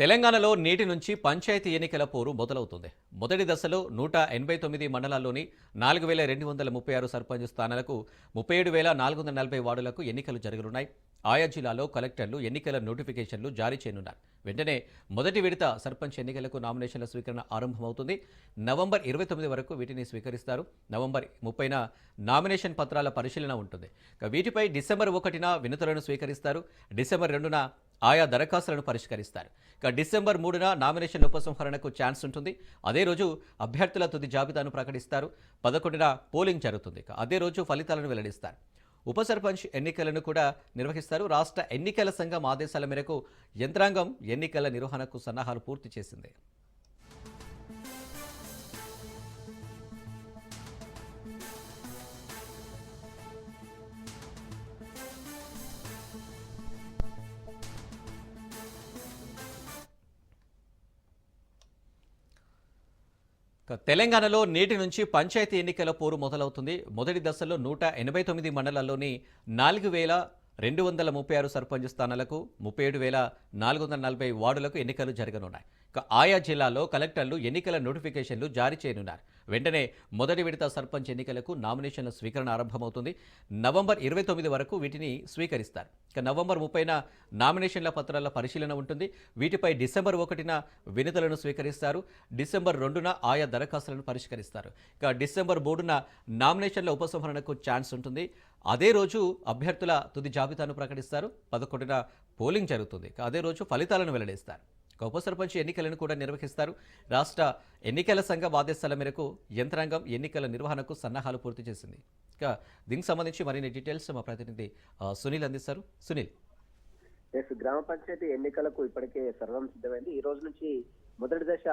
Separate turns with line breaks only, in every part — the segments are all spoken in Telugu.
తెలంగాణలో నేటి నుంచి పంచాయతీ ఎన్నికల పోరు మొదలవుతుంది. మొదటి దశలో నూట ఎనభై తొమ్మిది మండలాల్లోని నాలుగు వేల రెండు వందల ముప్పై ఆరు సర్పంచ్ స్థానాలకు ముప్పై ఏడు వేల నాలుగు వందల నలభై వార్డులకు ఎన్నికలు జరగనున్నాయి. ఆయా జిల్లాలో కలెక్టర్లు ఎన్నికల నోటిఫికేషన్లు జారీ చేయనున్నారు. వెంటనే మొదటి విడత సర్పంచ్ ఎన్నికలకు నామినేషన్ల స్వీకరణ ఆరంభమవుతుంది. నవంబర్ ఇరవై తొమ్మిది వరకు వీటిని స్వీకరిస్తారు. నవంబర్ ముప్పైన నామినేషన్ పత్రాల పరిశీలన ఉంటుంది. వీటిపై డిసెంబర్ ఒకటిన వినతులను స్వీకరిస్తారు. డిసెంబర్ రెండున ఆయా దరఖాస్తులను పరిష్కరిస్తారు. ఇక డిసెంబర్ మూడున నామినేషన్ ఉపసంహరణకు ఛాన్స్ ఉంటుంది. అదే రోజు అభ్యర్థుల తుది జాబితాను ప్రకటిస్తారు. పదకొండున పోలింగ్ జరుగుతుంది. అదే రోజు ఫలితాలను వెల్లడిస్తారు. ఉప సర్పంచ్ ఎన్నికలను కూడా నిర్వహిస్తారు. రాష్ట్ర ఎన్నికల సంఘం ఆదేశాల మేరకు యంత్రాంగం ఎన్నికల నిర్వహణకు సన్నాహాలు పూర్తి చేసింది. తెలంగాణలో నేటి నుంచి పంచాయతీ ఎన్నికల పోరు మొదలవుతుంది. మొదటి దశలో నూట ఎనభై తొమ్మిది మండలాల్లోని నాలుగు వేల రెండు వందల ముప్పై ఆరు సర్పంచ్ స్థానాలకు ముప్పై ఏడు వేల నాలుగు వందల నలభై వార్డులకు ఎన్నికలు జరగనున్నాయి. ఆయా జిల్లాలో కలెక్టర్లు ఎన్నికల నోటిఫికేషన్లు జారీ చేయనున్నారు. వెంటనే మొదటి విడత సర్పంచ్ ఎన్నికలకు నామినేషన్ల స్వీకరణ ఆరంభమవుతుంది. నవంబర్ ఇరవై తొమ్మిది వరకు వీటిని స్వీకరిస్తారు. ఇక నవంబర్ ముప్పైన నామినేషన్ల పత్రాల పరిశీలన ఉంటుంది. వీటిపై డిసెంబర్ ఒకటిన వినతులను స్వీకరిస్తారు. డిసెంబర్ రెండున ఆయా దరఖాస్తులను పరిష్కరిస్తారు. ఇక డిసెంబర్ మూడున నామినేషన్ల ఉపసంహరణకు ఛాన్స్ ఉంటుంది. అదే రోజు అభ్యర్థుల తుది జాబితాను ప్రకటిస్తారు. పదకొండున పోలింగ్ జరుగుతుంది. అదే రోజు ఫలితాలను వెల్లడిస్తారు. ఒక ఉప సర్పంచ్ ఎన్నికలను కూడా నిర్వహిస్తారు. రాష్ట్ర ఎన్నికల సంఘం ఆదేశాల మేరకు యంత్రాంగం ఎన్నికల నిర్వహణకు సన్నాహాలు పూర్తి చేసింది. ఇక దీనికి సంబంధించి మరిన్ని డీటెయిల్స్ మా ప్రతినిధి సునీల్ అందిస్తారు. సునీల్.
ఎస్ గ్రామ పంచాయతీ ఎన్నికలకు ఇప్పటికే సర్వం సిద్ధమైంది. ఈ రోజు నుంచి మొదటి దశ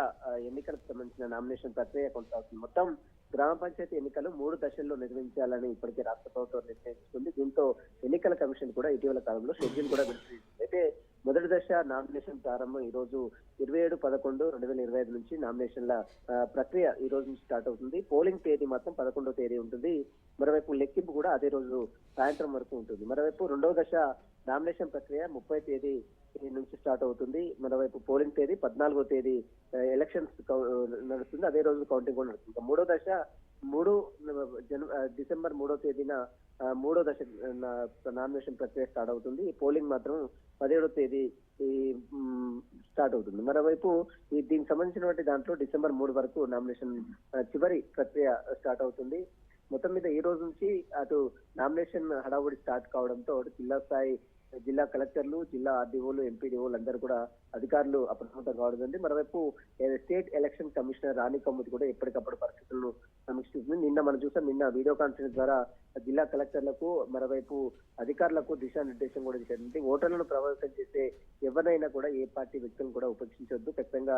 ఎన్నికలకు సంబంధించిన నామినేషన్ ప్రక్రియ కొనసాగుతుంది. మొత్తం గ్రామ పంచాయతీ ఎన్నికలు మూడు దశల్లో నిర్వహించాలని ఇప్పటికే రాష్ట్ర ప్రభుత్వం నిర్ణయించుకుంది. దీంతో ఎన్నికల కమిషన్ కూడా ఇటీవల కాలంలో షెడ్యూల్ కూడా విడుదల అయితే మొదటి దశ నామినేషన్ ప్రారంభం ఈ రోజు ఇరవై ఏడు పదకొండు రెండు వేల ఇరవై ఐదు నుంచి నామినేషన్ల ప్రక్రియ ఈ రోజు నుంచి స్టార్ట్ అవుతుంది. పోలింగ్ తేదీ మాత్రం పదకొండో తేదీ ఉంటుంది. మరోవైపు లెక్కింపు కూడా అదే రోజు సాయంత్రం వరకు ఉంటుంది. మరోవైపు రెండవ దశ నామినేషన్ ప్రక్రియ ముప్పై తేదీ నుంచి స్టార్ట్ అవుతుంది. మరోవైపు పోలింగ్ తేదీ పద్నాలుగో తేదీ ఎలక్షన్స్ కౌ- నడుస్తుంది. అదే రోజు కౌంటింగ్ కూడా నడుస్తుంది. మూడో దశ మూడు డిసెంబర్ మూడో తేదీన మూడో దశ నామినేషన్ ప్రక్రియ స్టార్ట్ అవుతుంది. ఈ పోలింగ్ మాత్రం పదిహేడో తేదీ ఈ స్టార్ట్ అవుతుంది. మరోవైపు ఈ దీనికి సంబంధించినటువంటి దాంట్లో డిసెంబర్ మూడు వరకు నామినేషన్ చివరి ప్రక్రియ స్టార్ట్ అవుతుంది. మొత్తం మీద ఈ రోజు నుంచి అటు నామినేషన్ హడావుడి స్టార్ట్ కావడంతో జిల్లా స్థాయి జిల్లా కలెక్టర్లు జిల్లా ఆర్డీఓలు ఎంపీడీఓలు అందరూ కూడా అధికారులు అప్రమత్తం కావడం జరిగింది. మరోవైపు స్టేట్ ఎలక్షన్ కమిషనర్ రాణి కమ్ముది కూడా ఎప్పటికప్పుడు పరిస్థితులను సమీక్షిస్తుంది. మనం చూసాం నిన్న వీడియో కాన్ఫరెన్స్ ద్వారా జిల్లా కలెక్టర్లకు మరోవైపు అధికారులకు దిశానిర్దేశం కూడా చేసింది ఓటర్లను ప్రభావితం చేసే ఎవరినైనా కూడా ఏ పార్టీ వ్యక్తులను కూడా ఉపేక్షించొద్దు ఖచ్చితంగా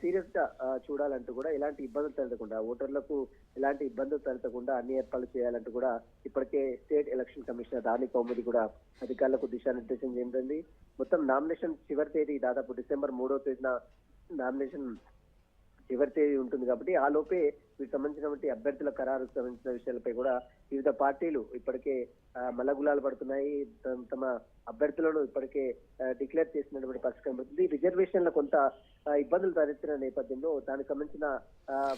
సీరియస్గా చూడాలంటూ కూడా ఎలాంటి ఇబ్బందులు తలెత్తకుండా ఓటర్లకు ఎలాంటి ఇబ్బందులు తలెత్తకుండా అన్ని ఏర్పాట్లు చేయాలంటూ కూడా ఇప్పటికే state election commissioner Rani Kumudini కూడా అధికారులకు దిశానిర్దేశం చేయండి మొత్తం నామినేషన్ చివరి తేదీ దాదాపు డిసెంబర్ మూడో తేదీన నామినేషన్ చివరి తేదీ ఉంటుంది కాబట్టి ఆ లోపే వీటికి సంబంధించినటువంటి అభ్యర్థుల ఖరారుకు సంబంధించిన విషయాలపై కూడా వివిధ పార్టీలు ఇప్పటికే మలగులాలు మల్లగులాలు పడుతున్నాయి తమ- తమ అభ్యర్థులను ఇప్పటికే డిక్లేర్ చేసినటువంటి పరిస్థితి కనబడుతుంది. రిజర్వేషన్ల కొంత ఇబ్బందులు తలెత్తిన నేపథ్యంలో దానికి సంబంధించిన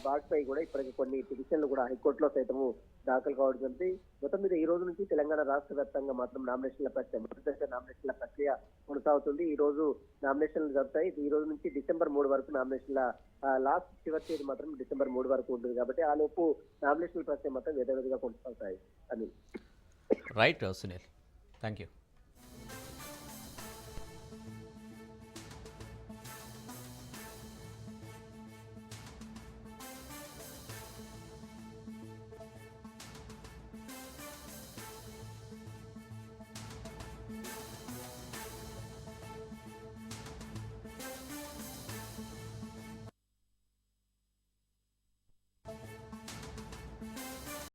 వాటిపై కూడా ఇప్పటికే కొన్ని పిటిషన్లు కూడా హైకోర్టులో సైతము దాఖలు కావడం జరిగింది. మొత్తం మీద ఈ రోజు నుంచి తెలంగాణ రాష్ట్ర వ్యాప్తంగా మాత్రం నామినేషన్ల ప్రక్రియ మొదటి దశ నామినేషన్ల ప్రక్రియ కొనసాగుతుంది. ఈ రోజు నామినేషన్లు జరుగుతాయి. ఈ రోజు నుంచి డిసెంబర్ మూడు వరకు నామినేషన్ల లాస్ట్ చివరి తేదీ మాత్రం డిసెంబర్ మూడు వరకు ఉంటుంది. కాబట్టి ఆ లోపు నామినేషన్ల ప్రక్రియ మాత్రం యథావిధిగా కొనసాగుతాయి. అని
రైట్ సునీల్ థ్యాంక్ యూ